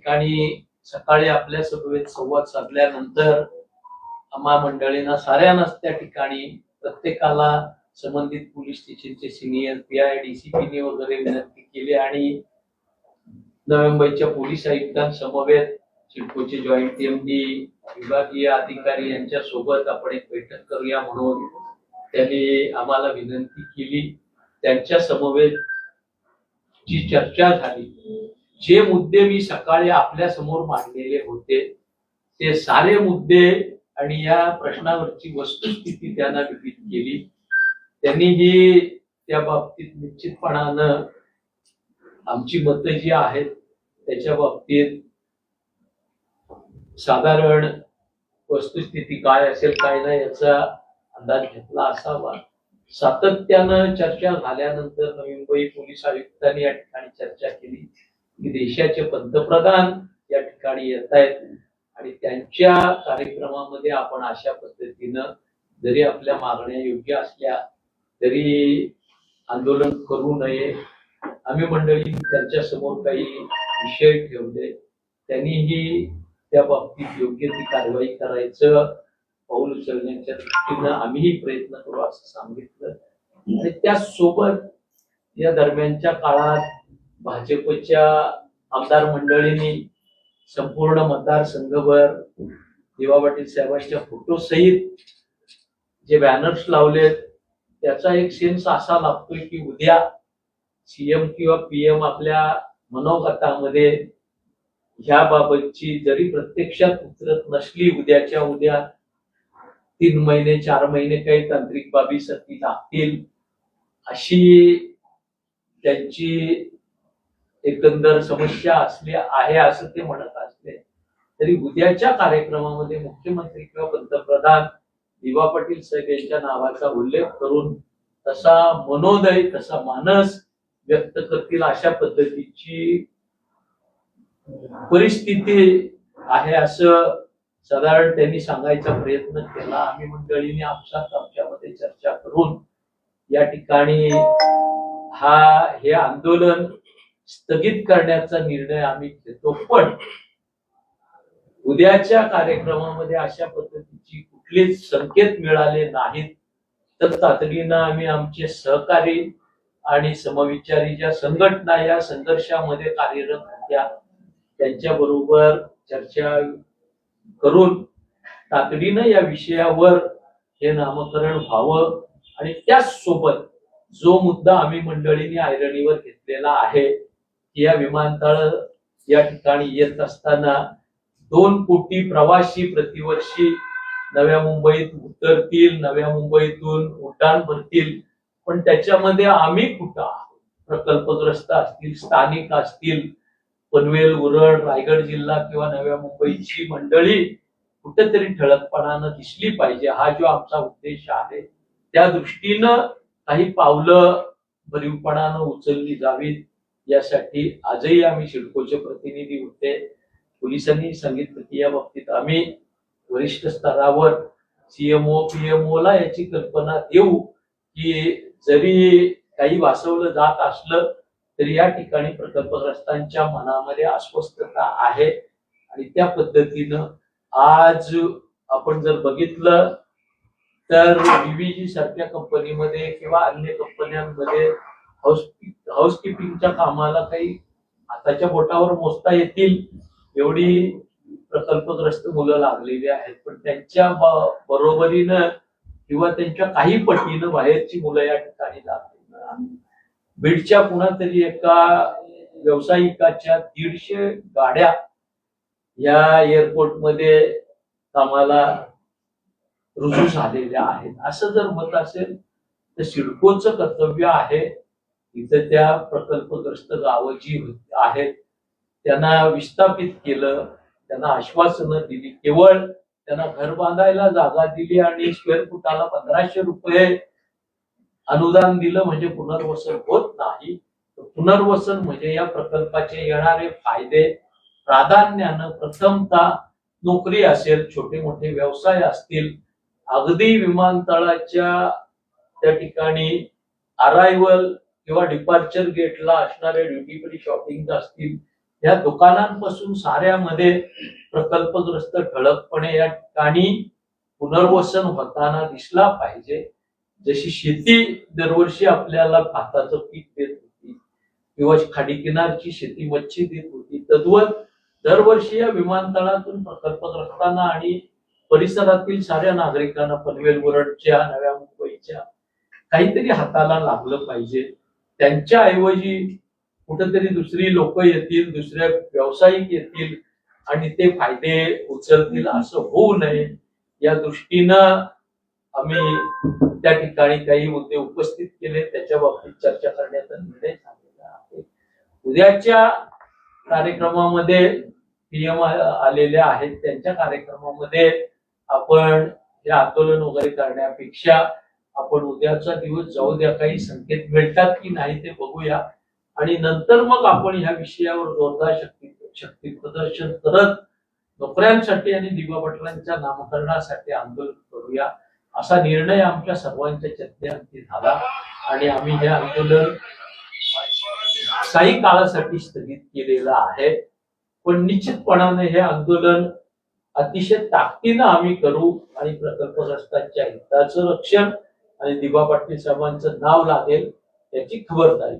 ठिकाणी सकाळी आपल्या सभेत संवाद साधल्यानंतर आम्हा मंडळींना साऱ्यांनाच त्या ठिकाणी प्रत्येकाला संबंधित पोलीस स्टेशनचे सिनियर पी आय डीसीपीने वगैरे विनंती केली आणि नोव्हेंबरच्या मुंबईच्या पोलीस आयुक्तांसमवेत सिडकोचे जॉईंट एमडी विभागीय अधिकारी यांच्या सोबत आपण एक बैठक करूया म्हणून त्यांनी आम्हाला विनंती केली. त्यांच्या समवेत जी चर्चा झाली जे मुद्दे मी सकाळी आपल्यासमोर मांडलेले होते ते सारे मुद्दे आणि या प्रश्नावरची वस्तुस्थिती त्यांना विहित केली. त्यांनीही त्या बाबतीत निश्चितपणानं आमची मतं जी आहेत त्याच्या बाबतीत साधारण वस्तुस्थिती काय असेल काय नाही याचा अंदाज घेतला असावा. सातत्यानं चर्चा झाल्यानंतर नवी मुंबई पोलीस आयुक्तांनी या ठिकाणी चर्चा केली. की देशाचे पंतप्रधान या ठिकाणी येत आहेत. आणि त्यांच्या कार्यक्रमामध्ये आपण अशा पद्धतीनं जरी आपल्या मागण्या योग्य असल्या तरी आंदोलन करू नये. आम्ही मंडळी त्यांच्यासमोर काही विषय ठेवले. त्यांनीही त्या बाबतीत योग्य ती कारवाई करायचं पाऊल उचलण्याच्या दृष्टीनं आम्हीही प्रयत्न करू असं सांगितलं. आणि त्यासोबत या दरम्यानच्या काळात भाजपच्या आमदार मंडळींनी संपूर्ण मतदारसंघभर दिवा पाटील साहेबांच्या फोटोसहित जे बॅनर्स लावलेत त्याचा एक सेन्स असा लागतोय की उद्या सीएम किंवा पीएम आपल्या मनोगतामध्ये ह्या बाबतची जरी प्रत्यक्षात उतरत नसली उद्याच्या उद्या तीन महिने चार महिने काही तांत्रिक बाबीसाठी लागतील अशी त्यांची एकंदर समस्या असली आहे असं ते म्हणत असले तरी उद्याच्या कार्यक्रमामध्ये मुख्यमंत्री किंवा पंतप्रधान दिवा पाटील साहेब यांच्या नावाचा उल्लेख करून तसा मनोदय तसा मानस व्यक्त करतील अशा पद्धतीची परिस्थिती आहे असं साधारण त्यांनी सांगायचा प्रयत्न केला. आम्ही मंडळीने आपसात आमच्यामध्ये चर्चा करून या ठिकाणी हा हे आंदोलन स्थगित करण्याचा निर्णय आम्ही घेतो. पण उद्याच्या कार्यक्रमामध्ये अशा पद्धतीची कुठलेच संकेत मिळाले नाहीत. तर तातडीनं आम्ही आमचे सहकारी आणि समविचारी ज्या संघटना या संघर्षामध्ये कार्यरत होत्या त्यांच्या बरोबर चर्चा करून तातडीनं या विषयावर हे नामकरण व्हावं आणि त्याच सोबत जो मुद्दा आम्ही मंडळींनी ऐरणीवर घेतलेला आहे की या विमानतळ या ठिकाणी येत असताना दोन कोटी प्रवासी प्रतिवर्षी नव्या मुंबईत उतरतील नव्या मुंबईतून उड्डाण भरतील. पण त्याच्यामध्ये आम्ही कुठं आहोत? प्रकल्पग्रस्त असतील स्थानिक असतील पनवेल उरण रायगड जिल्हा किंवा नव्या मुंबईची मंडळी कुठेतरी ठळकपणानं दिसली पाहिजे. हा जो आमचा उद्देश आहे त्या दृष्टीनं काही पावलं भरीवपणानं उचलली जावीत. यासाठी आजही आम्ही सिडकोचे प्रतिनिधी होते. पोलिसांनी सांगितलं की या बाबतीत आम्ही वरिष्ठ स्तरावर सीएमओ पीएमओ ला याची कल्पना देऊ की जरी काही वाचवलं जात असलं तरी या ठिकाणी प्रकल्पग्रस्तांच्या मनामध्ये अस्वस्थता आहे. आणि त्या पद्धतीनं आज आपण जर बघितलं तर बीबीजी सारख्या कंपनीमध्ये किंवा अन्य कंपन्यांमध्ये हाऊस हाऊसकीपिंगच्या कामाला काही हाताच्या बोटावर मोजता येतील एवढी प्रकल्पग्रस्त मुलं लागलेली आहेत. पण त्यांच्या बरोबरीनं किंवा त्यांच्या काही पटीनं बाहेरची मुलं या ठिकाणी लागली बीडच्या पुन्हा तरी एका व्यावसायिकाच्या दीडशे गाड्या या एअरपोर्टमध्ये कामाला रुजू झालेल्या आहेत. असं जर मत असेल तर सिडकोचं कर्तव्य आहे इथं त्या प्रकल्पग्रस्त गावं जी आहेत त्यांना विस्थापित केलं त्यांना आश्वासनं दिली. केवळ त्यांना घर बांधायला जागा दिली आणि स्क्वेअर फुटाला पंधराशे रुपये अनुदान दिलं म्हणजे पुनर्वसन होत नाही. पुनर्वसन म्हणजे या प्रकल्पाचे येणारे फायदे. प्राधान्यानं प्रथमता नोकरी असेल छोटे मोठे व्यवसाय असतील अगदी विमानतळाच्या त्या ठिकाणी अरायवल किंवा डिपार्चर गेटला असणारे ड्युटी फ्री शॉपिंग असतील या दुकानांपासून साऱ्यामध्ये प्रकल्पग्रस्त ठळकपणे या ठिकाणी पुनर्वसन होताना दिसला पाहिजे. जशी शेती दरवर्षी आपल्याला भाताचं पीक देत होती किंवा खाडीकिनारची शेती मच्छी देत होती तद्वत दरवर्षी या विमानतळातून प्रकल्पग्रस्तांना आणि परिसरातील साऱ्या नागरिकांना पनवेल वरडच्या नव्या मुंबईच्या काहीतरी हाताला लागलं पाहिजे. त्यांच्या ऐवजी कुठेतरी दुसरी लोक येतील दुसऱ्या व्यावसायिक येतील आणि ते फायदे उचलतील असं होऊ नये या दृष्टीनं आम्ही त्या ठिकाणी काही मुद्दे उपस्थित केले. त्याच्या बाबतीत चर्चा करण्याचा निर्णय झालेला आहे. उद्याच्या कार्यक्रमामध्ये पीएम आलेले आहेत. त्यांच्या कार्यक्रमामध्ये आपण हे आंदोलन वगैरे करण्यापेक्षा आपण उद्याचा दिवस जाऊ द्या काही संकेत मिळतात की नाही ते बघूया. आणि नंतर मग आपण ह्या विषयावर जोरदार शक्ती शक्ती प्रदर्शन करत नोकऱ्यांसाठी आणि दिवा पाटलांच्या नामकरणासाठी आंदोलन करूया. असा निर्णय आमच्या सर्वांच्या चर्चेअंती झाला. आणि आम्ही हे आंदोलन काही काळासाठी स्थगित केलेलं आहे. पण निश्चितपणाने हे आंदोलन अतिशय ताकदीनं आम्ही करू आणि प्रकल्पग्रस्तांच्या हिताचं रक्षण आणि दिबा पाटील साहेबांचं नाव लागेल याची खबरदारी.